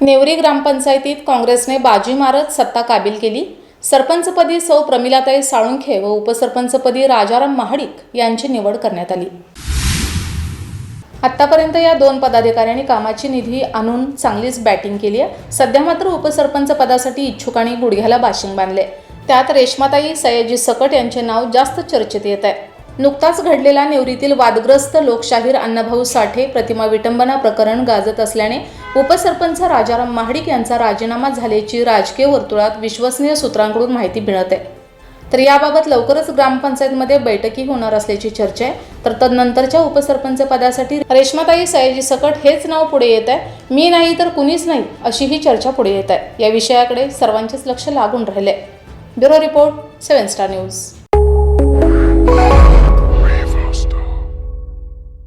नेवरी ग्रामपंचायतीत काँग्रेसने बाजी मारत सत्ता काबील केली. सरपंचपदी सौ प्रमिलाताई साळुंखे व उपसरपंचपदी राजाराम महाडिक यांची निवड करण्यात आली. आत्तापर्यंत या दोन पदाधिकाऱ्यांनी कामाची निधी आणून चांगलीच बॅटिंग केली आहे. सध्या मात्र उपसरपंच पदासाठी इच्छुकांनी गुडघ्याला बाशिंग बांधले. त्यात रेश्माताई सयाजी सकट यांचे नाव जास्त चर्चेत येत आहे. नुकताच घडलेला नेवरीतील वादग्रस्त लोकशाहीर अण्णाभाऊ साठे प्रतिमा विटंबना प्रकरण गाजत असल्याने उपसरपंच राजाराम महाडिक यांचा राजीनामा झाल्याची राजकीय वर्तुळात विश्वसनीय सूत्रांकडून माहिती मिळत आहे. तर याबाबत लवकरच ग्रामपंचायतमध्ये बैठकी होणार असल्याची चर्चा आहे. तर तदनंतरच्या उपसरपंच पदासाठी रेश्माताई सयाजी सकट हेच नाव पुढे येत आहे. मी नाही तर कुणीच नाही अशी ही चर्चा पुढे येत आहे. या विषयाकडे सर्वांचेच लक्ष लागून राहिले bureau report seven star news.